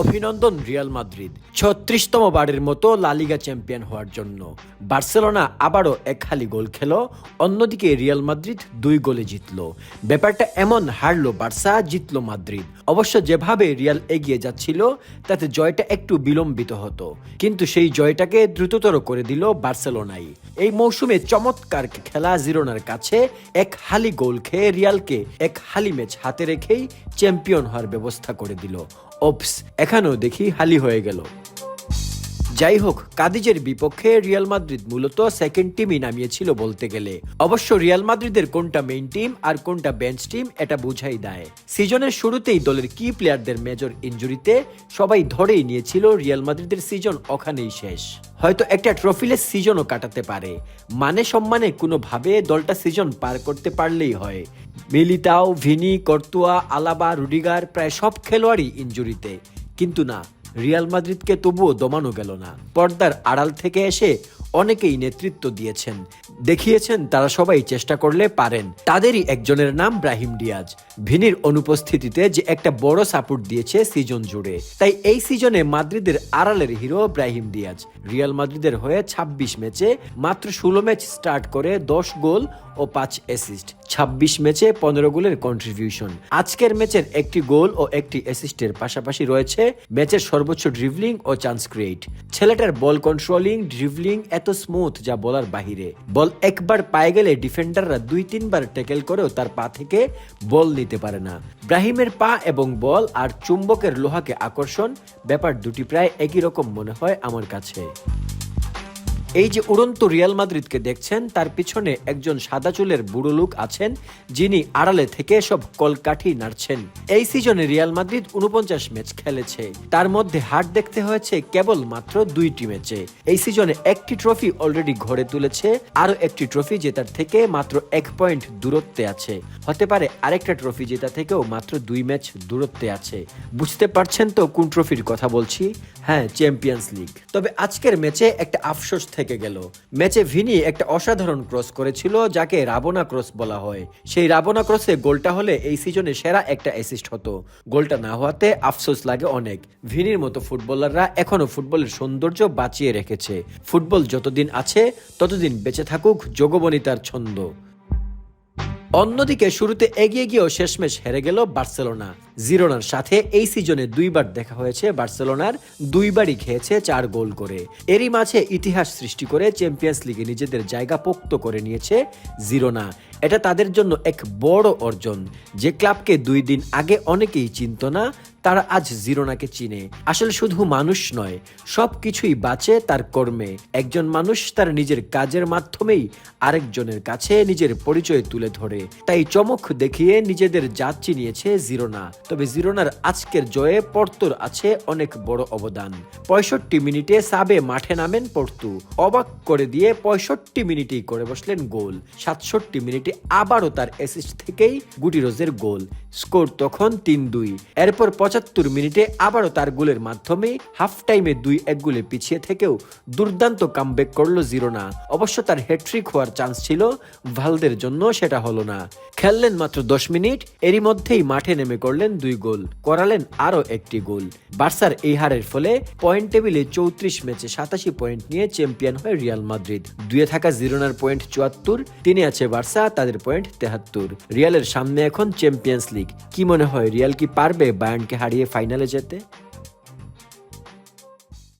অভিনন্দন Real Madrid. ছত্রিশতম বারের মতো লালিগা চ্যাম্পিয়ন হওয়ার জন্য। বার্সেলোনা আবারও এক খালি গোল খেল, অন্যদিকে রিয়াল মাদ্রিদ দুই গোলে জিতল। ব্যাপারটা এমন, হারলো বার্সা, জিতল মাদ্রিদ। অবশ্য যেভাবে রিয়াল এগিয়ে যাচ্ছিল, তাতে জয়টা একটু বিলম্বিত হতো। কিন্তু সেই জয়টাকে দ্রুততর করে দিল বার্সেলোনাই। এই মৌসুমে চমৎকার খেলা জিরোনার কাছে এক হালি গোল খেয়ে রিয়ালকে এক হালি ম্যাচ হাতে রেখেই চ্যাম্পিয়ন হওয়ার ব্যবস্থা করে দিল। ওপস এখানেও দেখি হালি হয়ে গেল। যাই হোক কাদিজের বিপক্ষে রিয়াল মাদ্রিদ মূলত সেকেন্ড টিমই নামিয়েছিল বলতে গেলে। অবশ্য রিয়াল মাদ্রিদের কোনটা মেইন টিম আর কোনটা বেঞ্চ টিম এটা বুঝাই দেয়। সিজনের শুরুতেই দলের কি প্লেয়ারদের মেজর ইনজুরিতে সবাই ধরেই নিয়েছিল রিয়াল মাদ্রিদের সিজন ওখানেই শেষ। হয়তো একটা ট্রফিলের সিজনও কাটাতে পারে। মানে সম্মানে কোনোভাবে দলটা সিজন পার করতে পারলেই হয়। Militao, Vini, Courtois, Alaba, Rudiger প্রায় সব খেলোয়াড়ই ইনজুরিতে কিন্তু না রিয়াল মাদ্রিদকে তবুও দমানো গেল না। পর্দার আড়াল থেকে এসে অনেকেই নেতৃত্ব দিয়েছেন। দেখিয়েছেন তারা সবাই চেষ্টা করলে পারেন। তাদেরই একজনের নাম ব্রাহিম ডিয়াজ। ভিনির অনুপস্থিতিতে যে একটা বড় সাপোর্ট দিয়েছে সিজন জুড়ে। তাই এই সিজনে মাদ্রিদের আড়ালের হিরো ব্রাহিম ডিয়াজ। রিয়াল মাদ্রিদের হয়ে ২৬ ম্যাচে মাত্র ষোলো ম্যাচ স্টার্ট করে দশ গোল ও পাঁচ অ্যাসিস্ট ২৬ ম্যাচে পনেরো গোলের কন্ট্রিবিউশন আজকের ম্যাচের একটি গোল ও একটি অ্যাসিস্টের পাশাপাশি রয়েছে ম্যাচের সর্বোচ্চ ড্রিভলিং ও চান্স ক্রিয়েট ছেলেটার বল কন্ট্রোলিং ড্রিভলিং এত স্মুথ যা বলার বাহিরে। বল একবার পায়ে গেলে ডিফেন্ডাররা দুই তিনবার ট্যাকেল করেও তার পা থেকে বল নিতে পারে না। ব্রাহিমের পা এবং বল আর চুম্বকের লোহাকে আকর্ষণ। ব্যাপার দুটি প্রায় একই রকম মনে হয় আমার কাছে। এই যে উড়ন্ত রিয়াল মাদ্রিদকে দেখছেন, তার পিছনে একজন সাদা চুলের বুড়ো লোক আছেন, যিনি আড়ালে থেকে সব কলকাঠি নাড়ছেন। এই সিজনে রিয়াল মাদ্রিদ উনপঞ্চাশ ম্যাচ খেলেছে। তার মধ্যে হার দেখতে হয়েছে কেবল মাত্র দুইটি ম্যাচে। এই সিজনে একটি ট্রফি অলরেডি ঘরে তুলেছে আরও একটি ট্রফি জেতার থেকে মাত্র এক পয়েন্ট দূরত্বে আছে। হতে পারে আরেকটা ট্রফি জেতা থেকেও মাত্র দুই ম্যাচ দূরত্বে আছে। বুঝতে পারছেন তো কোন ট্রফির কথা বলছি? হ্যাঁ চ্যাম্পিয়ন্স লিগ। তবে আজকের ম্যাচে একটা আফসোস থেকে গেল। ম্যাচে ভিনি একটা অসাধারণ ক্রস করেছিল, যাকে রাবনা ক্রস বলা হয়। সেই রাবনা ক্রসে গোলটা হলে এই সিজনে সেরা একটা অ্যাসিস্ট হতো। গোলটা না হওয়াতে আফসোস লাগে অনেক। ভিনির মতো ফুটবলাররা এখনও ফুটবলের সৌন্দর্য বাঁচিয়ে রেখেছে। ফুটবল যতদিন আছে, ততদিন বেঁচে থাকুক যোগবনিতার ছন্দ। অন্যদিকে শুরুতে এগিয়ে গিয়েও শেষমেশ হেরে গেল বার্সেলোনা। জিরোনার সাথে এই সিজনে দুইবার দেখা হয়েছে বার্সেলোনার, দুইবারই খেয়েছে চার গোল করে। এরই মাঝে ইতিহাস সৃষ্টি করে চ্যাম্পিয়ন্স লিগে নিজেদের জায়গা পোক্ত করে নিয়েছে জিরোনা। এটা তাদের জন্য এক বড় অর্জন। যে ক্লাবকে দুই দিন আগে অনেকেই চিনত না তারা আজ জিরোনাকে চিনে। আসলে শুধু মানুষ নয় সব কিছুই বাঁচে তার কর্মে। একজন মানুষ তার নিজের কাজের মাধ্যমেই আরেকজনের কাছে নিজের পরিচয় তুলে ধরে। তাই চমক দেখিয়ে নিজেদের জাত চিনিয়েছে জিরোনা। তবে জিরোনার আজকের জয়ে পর্তোর আছে অনেক বড় অবদান। পঁয়ষট্টি মিনিটে সাবে মাঠে নামেন পর্তু। অবাক করে দিয়ে পঁয়ষট্টি মিনিটেই করে বসলেন গোল। সাতষট্টি মিনিটে আবারও তার অ্যাসিস্ট থেকেই গুটিরোজের গোল। স্কোর তখন তিন দুই। এরপর পঁচাত্তর মিনিটে আবারও তার গোলের মাধ্যমে হাফ টাইমে দুই এক গোলে পিছিয়ে থেকেও দুর্দান্ত কামব্যাক করল জিরোনা। অবশ্য তার হ্যাট্রিক হওয়ার চান্স ছিল, ভালদের জন্য সেটা হলো না। খেললেন মাত্র দশ মিনিট, এরই মধ্যেই মাঠে নেমে করলেন দুই গোল, করালেন আরও একটি গোল। বার্সার এই হারের ফলে পয়েন্ট টেবিলে চৌত্রিশ ম্যাচে সাতাশি পয়েন্ট নিয়ে চ্যাম্পিয়ন হয় রিয়াল মাদ্রিদ। দুয়ে থাকা জিরোনার পয়েন্ট চুয়াত্তর, তিনে আছে বার্সা, তাদের পয়েন্ট তেহাত্তর। রিয়ালের সামনে এখন চ্যাম্পিয়ন্স লিগ। কি মনে হয়, রিয়াল কি পারবে বায়ানকে হারিয়ে ফাইনালে যেতে?